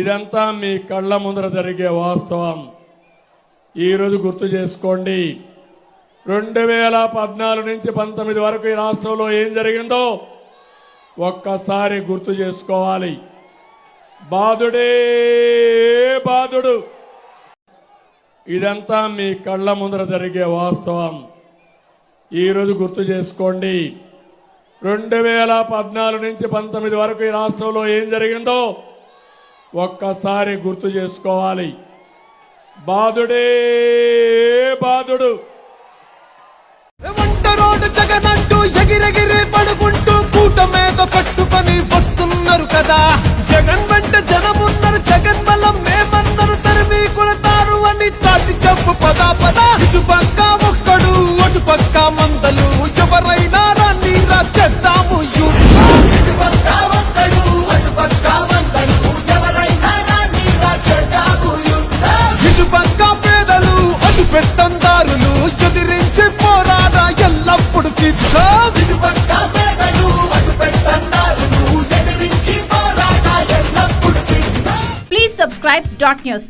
ఇదంతా మీ కళ్ళ ముందర జరిగే వాస్తవం. ఈరోజు గుర్తు చేసుకోండి. రెండు వేల పద్నాలుగు నుంచి పంతొమ్మిది వరకు ఈ రాష్ట్రంలో ఏం జరిగిందో ఒక్కసారి గుర్తు చేసుకోవాలి. బాధుడే బాధుడు ఇదంతా మీ కళ్ళ ముందర జరిగే వాస్తవం. ఈరోజు గుర్తు చేసుకోండి. రెండు వేల పద్నాలుగు నుంచి పంతొమ్మిది వరకు ఈ రాష్ట్రంలో ఏం జరిగిందో ఒక్కసారి గుర్తు చేసుకోవాలి. బాధుడే బాధుడు వంట రోడ్డు జగనంటూ ఎగిరెగిరి పడుకుంటూ కూటమేద కట్టుకొని వస్తున్నారు కదా. జగన్ వెంట జనమున్నారు జగన్ బలం మేమన్నారు తరిమి కొడతారు అని చాటి చెప్పు పదా పద. పెత్తందారులు ఎదిరించి పోరాడా ఎల్లప్పుడు సిద్ధం Please subscribe dot news.